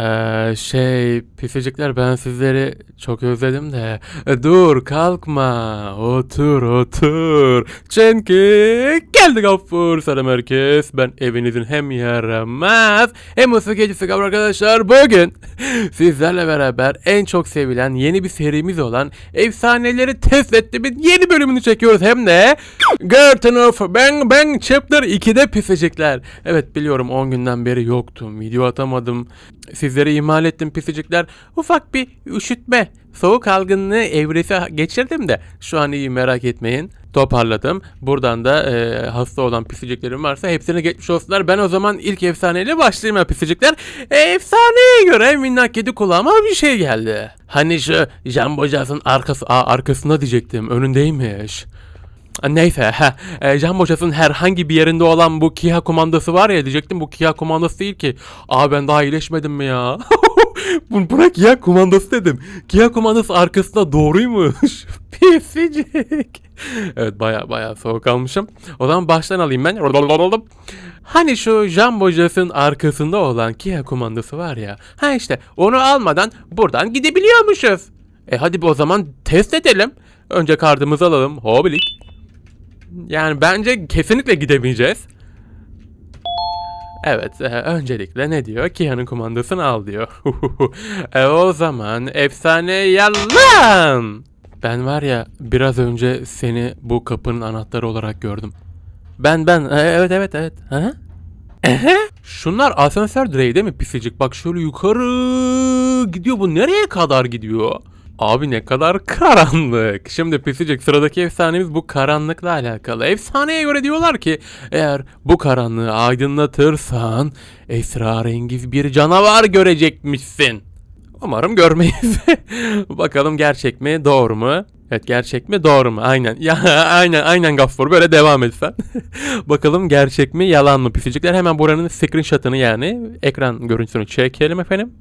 Ee, şey pisicikler ben sizleri çok özledim de. E, dur kalkma. Otur otur. Çünkü geldi Gaffur selam herkes ben evinizin hem yaramaz hem ısı gecesi arkadaşlar. Bugün sizlerle beraber en çok sevilen yeni bir serimiz olan efsaneleri test ettiğimiz yeni bölümünü çekiyoruz. Hem de Garden of Bang Bang Chapter 2'de pisicikler evet biliyorum 10 günden beri yoktum. Video atamadım Sizleri ihmal ettim pisicikler. Ufak bir üşütme, soğuk algınlığı evresi geçirdim de şu an iyi merak etmeyin. Toparladım. Buradan da e, hasta olan pisiciklerim varsa hepsine geçmiş olsunlar. Ben o zaman ilk efsaneyle başlayayım ya pisicikler. E, efsaneye göre minnak kedi kulağıma bir şey geldi. Hani şu jambocasın arkası, aa, arkasında diyecektim önündeymiş. Neyse, ha, e, Can Boşas'ın herhangi bir yerinde olan bu Kia kumandası var ya diyecektim bu Kia kumandası değil ki. Aa ben daha iyileşmedim mi ya? Bu- Buna Kia kumandası dedim. Kia kumandası arkasında doğruymuş. Pisicik. Evet baya baya soğuk almışım. O zaman baştan alayım ben. Hani şu Can Boşas'ın arkasında olan Kia kumandası var ya. Ha işte onu almadan buradan gidebiliyormuşuz. E hadi o zaman test edelim. Önce kartımızı alalım. Hobilik. Yani bence kesinlikle gidemeyeceğiz. Evet, e, öncelikle ne diyor? Kia'nın kumandasını al diyor. e o zaman efsane yalan. Ben var ya biraz önce seni bu kapının anahtarı olarak gördüm. Ben ben e, evet evet evet. Ha? Ehe. Şunlar asansör direği değil mi pisicik? Bak şöyle yukarı gidiyor. Bu nereye kadar gidiyor? Abi ne kadar karanlık. Şimdi pisicik sıradaki efsanemiz bu karanlıkla alakalı. Efsaneye göre diyorlar ki eğer bu karanlığı aydınlatırsan esrarengiz bir canavar görecekmişsin. Umarım görmeyiz. Bakalım gerçek mi doğru mu? Evet gerçek mi doğru mu? Aynen. Ya aynen aynen Gaffur böyle devam etsen. Bakalım gerçek mi yalan mı pisicikler? Hemen buranın screenshot'ını yani ekran görüntüsünü çekelim efendim.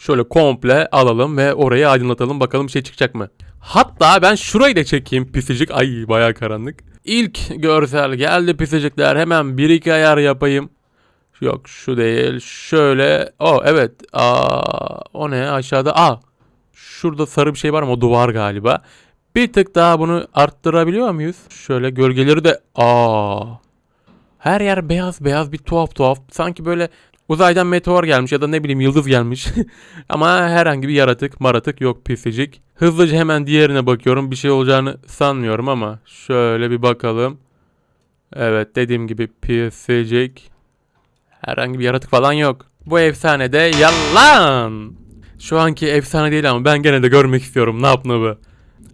Şöyle komple alalım ve orayı aydınlatalım bakalım bir şey çıkacak mı? Hatta ben şurayı da çekeyim pisicik. Ay bayağı karanlık. İlk görsel geldi pisicikler. Hemen bir iki ayar yapayım. Yok şu değil. Şöyle. O evet. Aa, o ne aşağıda? Aa. Şurada sarı bir şey var ama o duvar galiba. Bir tık daha bunu arttırabiliyor muyuz? Şöyle gölgeleri de. Aa. Her yer beyaz beyaz bir tuhaf tuhaf. Sanki böyle uzaydan meteor gelmiş ya da ne bileyim yıldız gelmiş. Ama herhangi bir yaratık maratık yok pisicik. Hızlıca hemen diğerine bakıyorum. Bir şey olacağını sanmıyorum ama şöyle bir bakalım. Evet dediğim gibi pisicik. Herhangi bir yaratık falan yok. Bu efsane de yalan. Şu anki efsane değil ama ben gene de görmek istiyorum nap napı.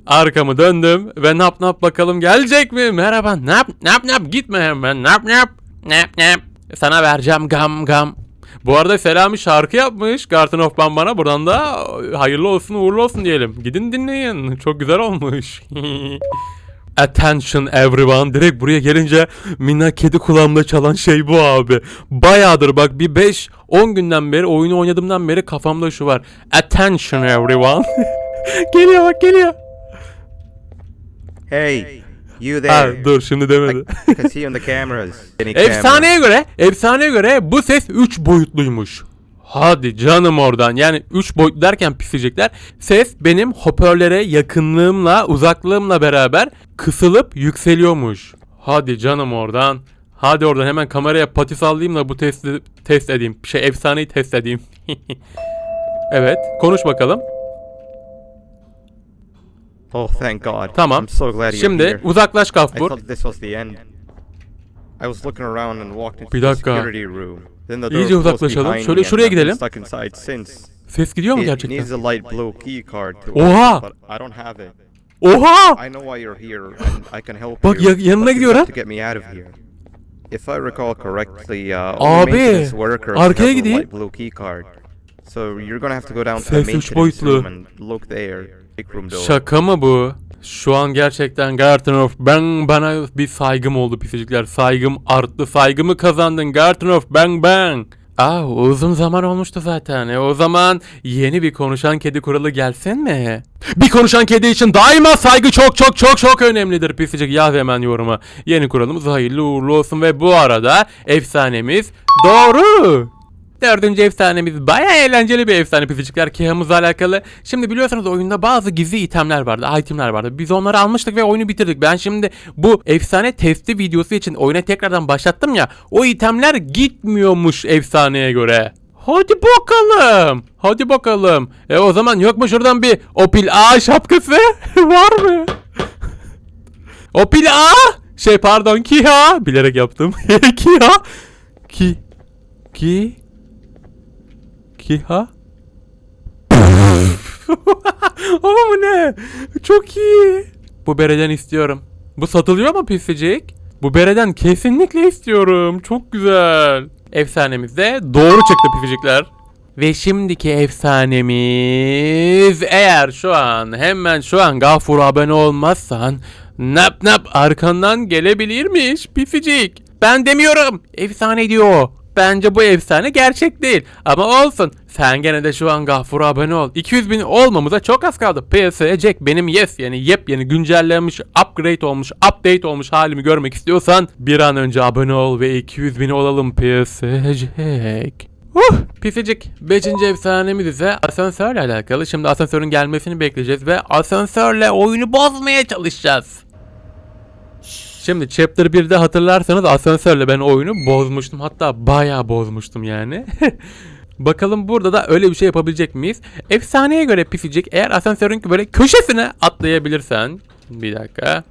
Arkamı döndüm ve nap nap bakalım gelecek mi? Merhaba nap nap nap gitme hemen nap nap nap nap. Sana vereceğim gam gam. Bu arada Selami şarkı yapmış Garden of bana Buradan da hayırlı olsun uğurlu olsun diyelim. Gidin dinleyin. Çok güzel olmuş. Attention everyone. Direkt buraya gelince minnak kedi kulağımda çalan şey bu abi. Bayağıdır bak bir 5-10 günden beri oyunu oynadığımdan beri kafamda şu var. Attention everyone. geliyor bak geliyor. Hey, you Ha, there. dur şimdi demedi. I can see you on the cameras. Any camera. Efsaneye göre, efsaneye göre bu ses 3 boyutluymuş. Hadi canım oradan. Yani 3 boyutlu derken pisecekler. Ses benim hoparlöre yakınlığımla, uzaklığımla beraber kısılıp yükseliyormuş. Hadi canım oradan. Hadi oradan hemen kameraya pati sallayayım da bu testi test edeyim. Şey efsaneyi test edeyim. evet, konuş bakalım. Oh, thank God. Tamam. I'm so glad you're Şimdi here. uzaklaş I Kafbur. thought this was the end. I was looking around and walked into Bir the dakika. security room. Then the door İyice closed uzaklaşalım. behind Şöyle me and şuraya I've been gidelim. Stuck inside since. Ses gidiyor mu It gerçekten? needs a light blue key card to Oha! open but I don't have it. Oha! I know why you're here and I can help Bak you. ya- yanına but you gidiyor have ha. To get me out of here. If I recall correctly, uh, Abi, only maintenance workers arkaya the gideyim. light blue key card. So you're gonna have to go down to the Ses üç maintenance boyutlu. room and look there. Şaka mı bu? Şu an gerçekten Garden of Bang bana bir saygım oldu pisicikler. Saygım arttı. Saygımı kazandın Garden of Bang Bang. Aa uzun zaman olmuştu zaten. E, o zaman yeni bir konuşan kedi kuralı gelsin mi? Bir konuşan kedi için daima saygı çok çok çok çok önemlidir pisicik. Yaz hemen yoruma. Yeni kuralımız hayırlı uğurlu olsun ve bu arada efsanemiz doğru. Dördüncü efsanemiz baya eğlenceli bir efsane pisicikler Kihamızla alakalı. Şimdi biliyorsunuz oyunda bazı gizli itemler vardı, itemler vardı. Biz onları almıştık ve oyunu bitirdik. Ben şimdi bu efsane testi videosu için oyuna tekrardan başlattım ya. O itemler gitmiyormuş efsaneye göre. Hadi bakalım. Hadi bakalım. E o zaman yok mu şuradan bir Opil A şapkası? Var mı? Opil A! Şey pardon Kiha. Bilerek yaptım. Kiha. Ki. Ki. Kiha. Ama bu ne? Çok iyi. Bu bereden istiyorum. Bu satılıyor mu pisicik? Bu bereden kesinlikle istiyorum. Çok güzel. Efsanemiz de doğru çıktı pisicikler. Ve şimdiki efsanemiz eğer şu an hemen şu an Gafur'a abone olmazsan nap nap arkandan gelebilirmiş pisicik. Ben demiyorum. Efsane diyor. Bence bu efsane gerçek değil. Ama olsun. Sen gene de şu an Gafur'a abone ol. 200 bin olmamıza çok az kaldı. PS'ye Jack benim yes yani yepyeni güncellenmiş, upgrade olmuş, update olmuş halimi görmek istiyorsan bir an önce abone ol ve 200 bin olalım PS'ye Jack. Uh, pisicik. Beşinci efsanemiz ise asansörle alakalı. Şimdi asansörün gelmesini bekleyeceğiz ve asansörle oyunu bozmaya çalışacağız. Şimdi Chapter 1'de hatırlarsanız asansörle ben oyunu bozmuştum. Hatta bayağı bozmuştum yani. Bakalım burada da öyle bir şey yapabilecek miyiz? Efsaneye göre pisicik eğer asansörün böyle köşesine atlayabilirsen. Bir dakika.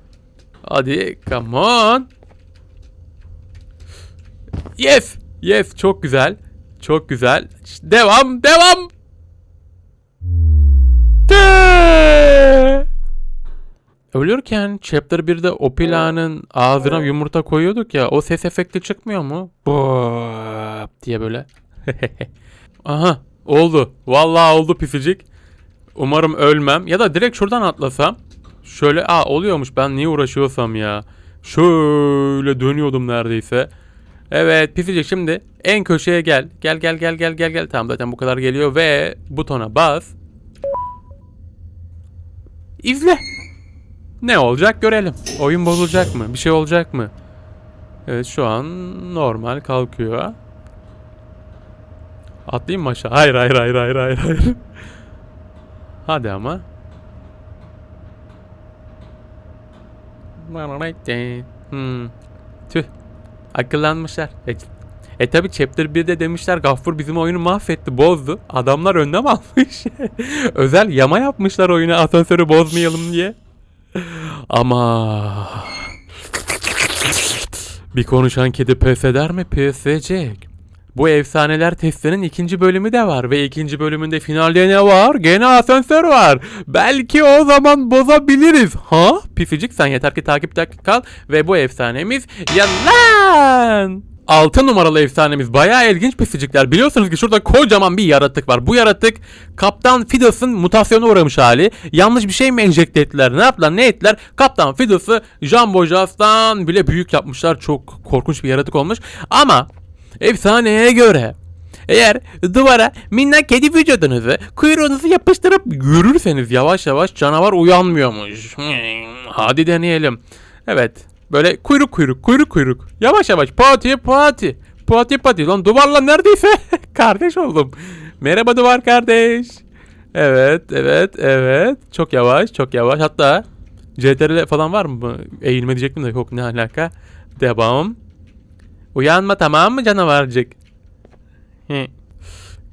Hadi come on. Yes. Yes çok güzel. Çok güzel. Devam devam. Ölürken Chapter 1'de o planın ağzına yumurta koyuyorduk ya o ses efekti çıkmıyor mu? Bop diye böyle. Aha oldu. Vallahi oldu pisicik. Umarım ölmem. Ya da direkt şuradan atlasam. Şöyle aa oluyormuş ben niye uğraşıyorsam ya. Şöyle dönüyordum neredeyse. Evet pisicik şimdi en köşeye gel. Gel gel gel gel gel gel. Tamam zaten bu kadar geliyor ve butona bas. İzle. Ne olacak görelim. Oyun bozulacak mı? Bir şey olacak mı? Evet şu an normal kalkıyor. Atlayayım mı aşağı? Hayır hayır hayır hayır hayır hayır. Hadi ama. Hmm. Tüh. Akıllanmışlar. E, e tabi Chapter 1'de demişler Gaffur bizim oyunu mahvetti, bozdu. Adamlar önlem almış. Özel yama yapmışlar oyuna asansörü bozmayalım diye. Ama bir konuşan kedi pes eder mi? Pes edecek. Bu efsaneler testinin ikinci bölümü de var ve ikinci bölümünde finalde ne var? Gene asansör var. Belki o zaman bozabiliriz. Ha? Pisicik sen yeter ki takipte kal ve bu efsanemiz yalan. 6 numaralı efsanemiz bayağı ilginç pisicikler. Biliyorsunuz ki şurada kocaman bir yaratık var. Bu yaratık Kaptan Fidus'un mutasyona uğramış hali. Yanlış bir şey mi enjekte ettiler? Ne yaptılar? Ne ettiler? Kaptan Fidus'u Jumbo Jazz'dan bile büyük yapmışlar. Çok korkunç bir yaratık olmuş. Ama efsaneye göre eğer duvara minnak kedi vücudunuzu kuyruğunuzu yapıştırıp yürürseniz yavaş yavaş canavar uyanmıyormuş. Hmm, Hadi deneyelim. Evet. Böyle kuyruk kuyruk kuyruk kuyruk. Yavaş yavaş pati pati. Pati pati. Lan duvarla neredeyse kardeş oldum. Merhaba duvar kardeş. Evet evet evet. Çok yavaş çok yavaş. Hatta CTRL falan var mı? Eğilme diyecektim de yok ne alaka. Devam. Uyanma tamam mı canavarcık? Hı.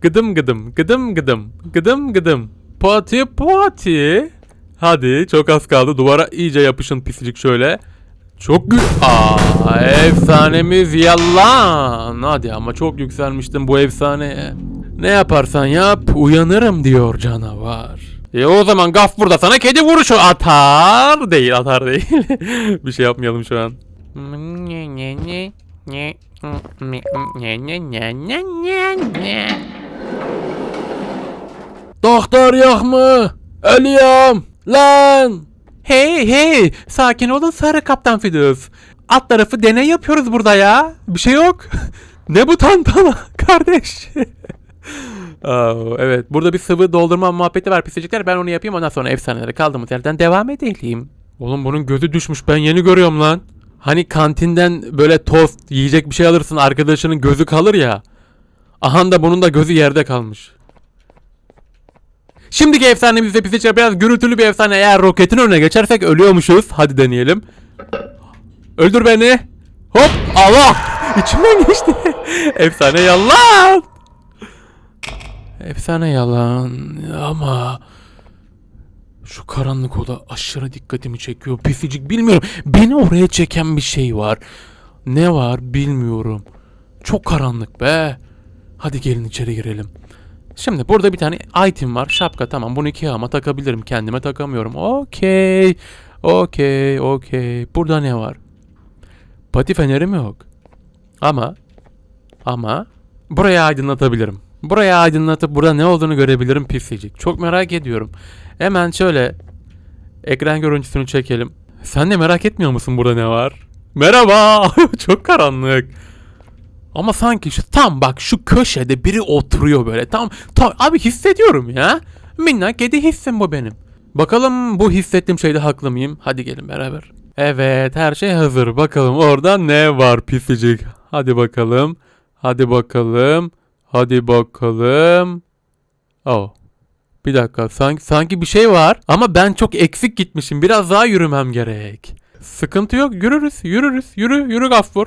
Gıdım gıdım gıdım gıdım gıdım gıdım. Pati pati. Hadi çok az kaldı. Duvara iyice yapışın pislik şöyle. Çok gü... Aa, efsanemiz yalan. Hadi ama çok yükselmiştim bu efsaneye. Ne yaparsan yap uyanırım diyor canavar. E o zaman gaf burada sana kedi vuruşu atar. Değil atar değil. Bir şey yapmayalım şu an. Doktor yok mu? Ölüyorum. Lan. Hey hey sakin olun sarı kaptan Fidus. Alt tarafı deney yapıyoruz burada ya. Bir şey yok. ne bu tantana kardeş? Aa, evet burada bir sıvı doldurma muhabbeti var pisicikler. Ben onu yapayım ondan sonra efsanelere kaldığımız yerden devam edelim. Oğlum bunun gözü düşmüş ben yeni görüyorum lan. Hani kantinden böyle tost yiyecek bir şey alırsın arkadaşının gözü kalır ya. Aha da bunun da gözü yerde kalmış. Şimdiki efsanemizde bize biraz gürültülü bir efsane. Eğer roketin önüne geçersek ölüyormuşuz. Hadi deneyelim. Öldür beni. Hop Allah. İçimden geçti. efsane yalan. Efsane yalan ama şu karanlık oda aşırı dikkatimi çekiyor. Pisicik bilmiyorum. Beni oraya çeken bir şey var. Ne var bilmiyorum. Çok karanlık be. Hadi gelin içeri girelim. Şimdi burada bir tane item var. Şapka tamam. Bunu iki ama takabilirim. Kendime takamıyorum. Okey. Okey. Okey. Burada ne var? Pati fenerim yok. Ama ama burayı aydınlatabilirim. Burayı aydınlatıp burada ne olduğunu görebilirim pisicik. Çok merak ediyorum. Hemen şöyle ekran görüntüsünü çekelim. Sen de merak etmiyor musun burada ne var? Merhaba. Çok karanlık. Ama sanki şu tam bak şu köşede biri oturuyor böyle. Tam tam abi hissediyorum ya. Minnak kedi hissim bu benim. Bakalım bu hissettiğim şeyde haklı mıyım? Hadi gelin beraber. Evet her şey hazır. Bakalım orada ne var pisicik. Hadi bakalım. Hadi bakalım. Hadi bakalım. Oh. Bir dakika sanki, sanki bir şey var ama ben çok eksik gitmişim. Biraz daha yürümem gerek. Sıkıntı yok yürürüz yürürüz yürü yürü Gaffur.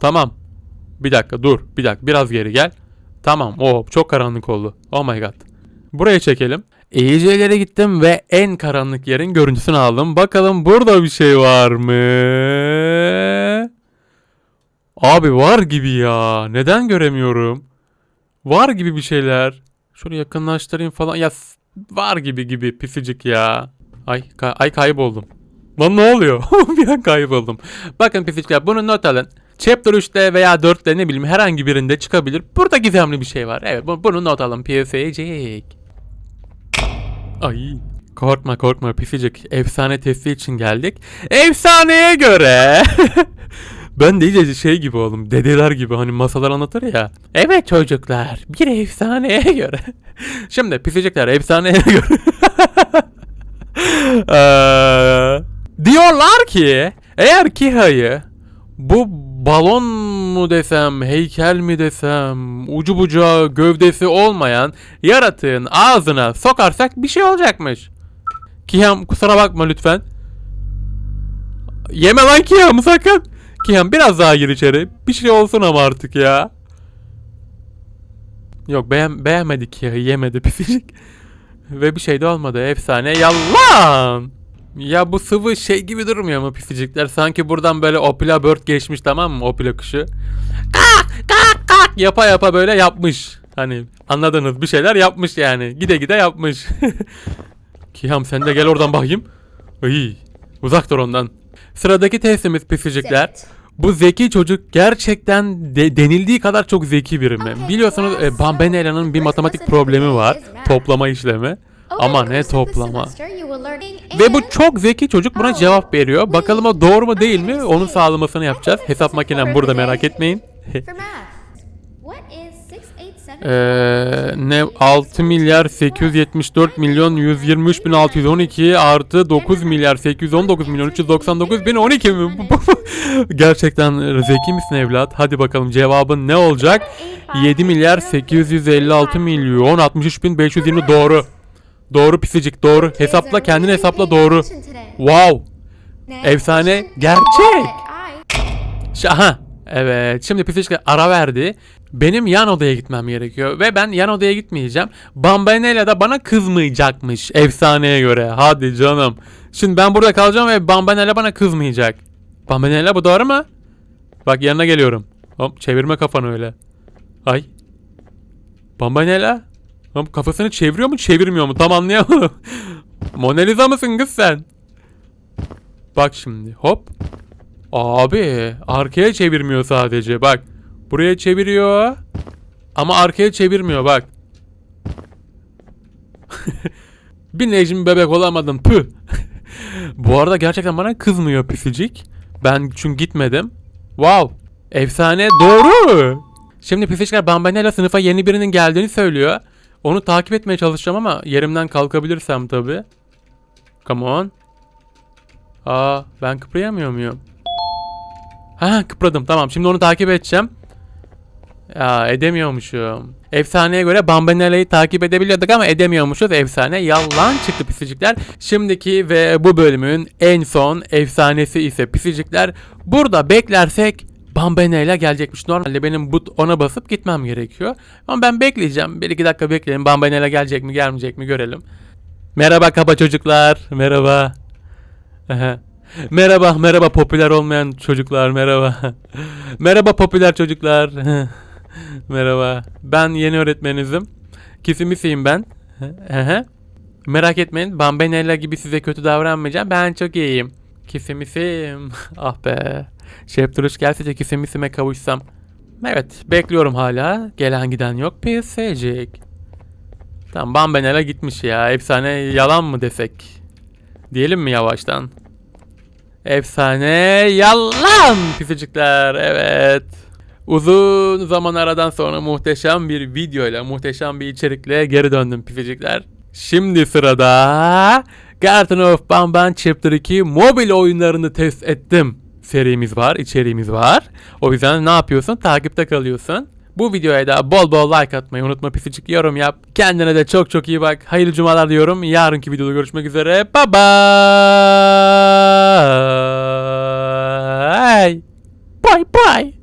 Tamam. Bir dakika dur bir dakika biraz geri gel. Tamam o çok karanlık oldu. Oh my god. Buraya çekelim. İyice ileri gittim ve en karanlık yerin görüntüsünü aldım. Bakalım burada bir şey var mı? Abi var gibi ya. Neden göremiyorum? Var gibi bir şeyler. Şöyle yakınlaştırayım falan. Ya var gibi gibi pisicik ya. Ay ka- ay kayboldum. Lan ne oluyor? bir an kayboldum. Bakın pisicikler bunu not alın. Chapter 3'te veya 4'te ne bileyim herhangi birinde çıkabilir. Burada gizemli bir şey var. Evet bu- bunu not alın pisicik. Ay. Korkma korkma pisicik. Efsane testi için geldik. Efsaneye göre. ben de iyice şey gibi oğlum. Dedeler gibi hani masalar anlatır ya. Evet çocuklar. Bir efsaneye göre. Şimdi pisicikler efsaneye göre. Eee, diyorlar ki eğer Kiha'yı bu balon mu desem, heykel mi desem, ucu bucağı gövdesi olmayan yaratığın ağzına sokarsak bir şey olacakmış. Kiham kusura bakma lütfen. Yeme lan Kiham sakın. Kiham biraz daha gir içeri. Bir şey olsun ama artık ya. Yok beğen beğenmedi Kiha'yı yemedi pisicik. Ve bir şey de olmadı. Efsane yalan. Ya bu sıvı şey gibi durmuyor mu pisicikler? Sanki buradan böyle Opila Bird geçmiş tamam mı? Opila kuşu. Kak kak kak yapa yapa böyle yapmış. Hani anladınız bir şeyler yapmış yani. Gide gide yapmış. Kiham sen de gel oradan bakayım. Iy, uzak dur ondan. Sıradaki testimiz pisicikler. Bu zeki çocuk gerçekten de- denildiği kadar çok zeki biri mi? Biliyorsunuz e, Bambenela'nın bir matematik problemi var. Toplama işlemi. Ama ne toplama. Ve bu çok zeki çocuk buna cevap veriyor. Bakalım o doğru mu değil mi? Onun sağlamasını yapacağız. Hesap makinem burada merak etmeyin. Eee ne 6 milyar 874 milyon 123 bin 612 artı 9 milyar 819 milyon 399 bin 12 mi? Gerçekten zeki misin evlat? Hadi bakalım cevabın ne olacak? 7 milyar 856 milyon 63 bin 520 doğru. Doğru pisicik doğru. Hesapla kendini hesapla doğru. Wow. Efsane gerçek. Şaha. Evet. Şimdi pisicikler ara verdi. Benim yan odaya gitmem gerekiyor. Ve ben yan odaya gitmeyeceğim. Bambanella da bana kızmayacakmış. Efsaneye göre. Hadi canım. Şimdi ben burada kalacağım ve Bambanella bana kızmayacak. Bambanella bu doğru mu? Bak yanına geliyorum. Hop çevirme kafanı öyle. Ay. Bambanella? Hop kafasını çeviriyor mu çevirmiyor mu? Tam anlayamadım. Mona Lisa mısın kız sen? Bak şimdi hop. Abi arkaya çevirmiyor sadece bak. Buraya çeviriyor. Ama arkaya çevirmiyor bak. bir Necmi bebek olamadım püh. Bu arada gerçekten bana kızmıyor pisicik. Ben çünkü gitmedim. Wow. Efsane doğru. Şimdi pisicikler Bambanella sınıfa yeni birinin geldiğini söylüyor. Onu takip etmeye çalışacağım ama yerimden kalkabilirsem tabi. Come on. Aa ben kıpırayamıyor muyum? Ha kıpradım tamam şimdi onu takip edeceğim. Ya edemiyormuşum. Efsaneye göre Bambanella'yı takip edebiliyorduk ama edemiyormuşuz. Efsane yalan çıktı pisicikler. Şimdiki ve bu bölümün en son efsanesi ise pisicikler. Burada beklersek Bambanella gelecekmiş. Normalde benim but ona basıp gitmem gerekiyor. Ama ben bekleyeceğim. Bir iki dakika bekleyelim. Bambanella gelecek mi gelmeyecek mi görelim. Merhaba kaba çocuklar. Merhaba. Merhaba, merhaba popüler olmayan çocuklar, merhaba. merhaba popüler çocuklar. merhaba. Ben yeni öğretmeninizim. Kisimisiyim ben. Merak etmeyin, Bambanella gibi size kötü davranmayacağım. Ben çok iyiyim. Kisimisiyim. ah be. Şef duruş gelse de kisimisime kavuşsam. Evet, bekliyorum hala. Gelen giden yok. Pisecek. Tamam, Bambanella gitmiş ya. Efsane yalan mı desek? Diyelim mi yavaştan? Efsane yalan pisicikler evet. Uzun zaman aradan sonra muhteşem bir videoyla, muhteşem bir içerikle geri döndüm pisicikler. Şimdi sırada Garden of Bamban Chapter 2 mobil oyunlarını test ettim. Serimiz var, içeriğimiz var. O yüzden ne yapıyorsun? Takipte kalıyorsun. Bu videoya da bol bol like atmayı unutma pisicik yorum yap. Kendine de çok çok iyi bak. Hayırlı cumalar diyorum. Yarınki videoda görüşmek üzere. Bye bye. Bye bye.